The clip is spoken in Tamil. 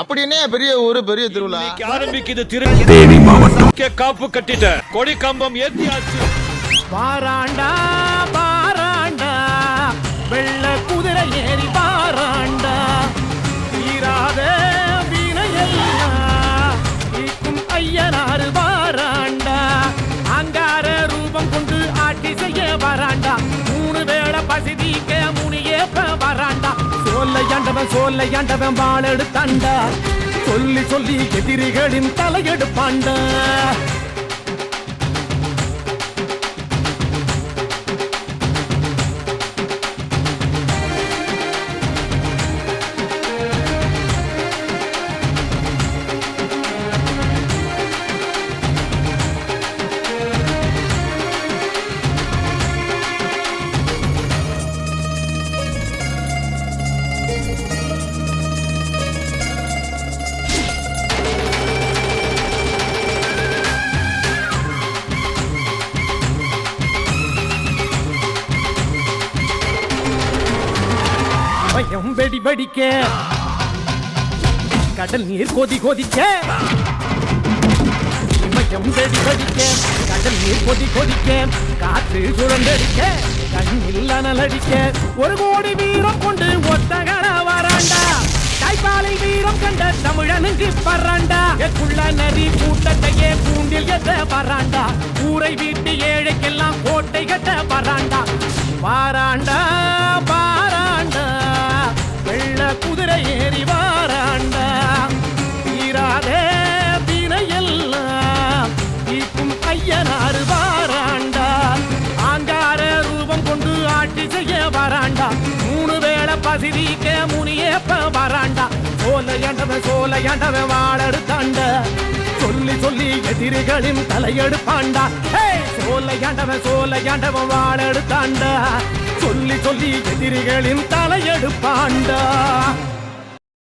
அப்படி என்ன பெரிய ஊரு பெரிய திருவிழா. ஆரம்பிக்குது திரு தேனி மாவட்டம். கே காப்பு கட்டிட்ட கொடி கம்பம் ஏத்தியாச்சு. பாராண்டா அவன் சோல்லையாண்டவன் ஏண்டவன் வாழெடுத்தாண்டா சொல்லி சொல்லி எதிரிகளின் தலையெடுப்பாண்டா. பயம் வெடி வெடிக்க. கடல் நீர் கொதி கொதிக்க. பயம் வெடி வெடிக்க. கடல் நீர் கொதி கொதிக்க. காற்று சுழந்தடிக்க கண்ணில் அனலடிக்க ஒரு கோடி வீரம் கொண்டு ஒத்தகர வராண்டா தாய்ப்பாலை வீரம் கண்ட தமிழனுக்கு பறாண்டா. எக்குள்ள நரி கூட்டத்தையே கூண்டில் எத்த பறாண்டா. ஊரை வீட்டு ஏ மூணு வேளை பசிதிக்க முனியப்ப வராண்டா. சோலையாண்டவன் சோலையாண்டவன் வாழடுத்தாண்ட சொல்லி சொல்லி எதிரிகளின் தலையெடுப்பாண்டா. ஹே! சோலையாண்டவன் சோலையாண்டவன் வாழெடுத்தாண்டா சொல்லி சொல்லி எதிரிகளின் தலையெடுப்பாண்டா.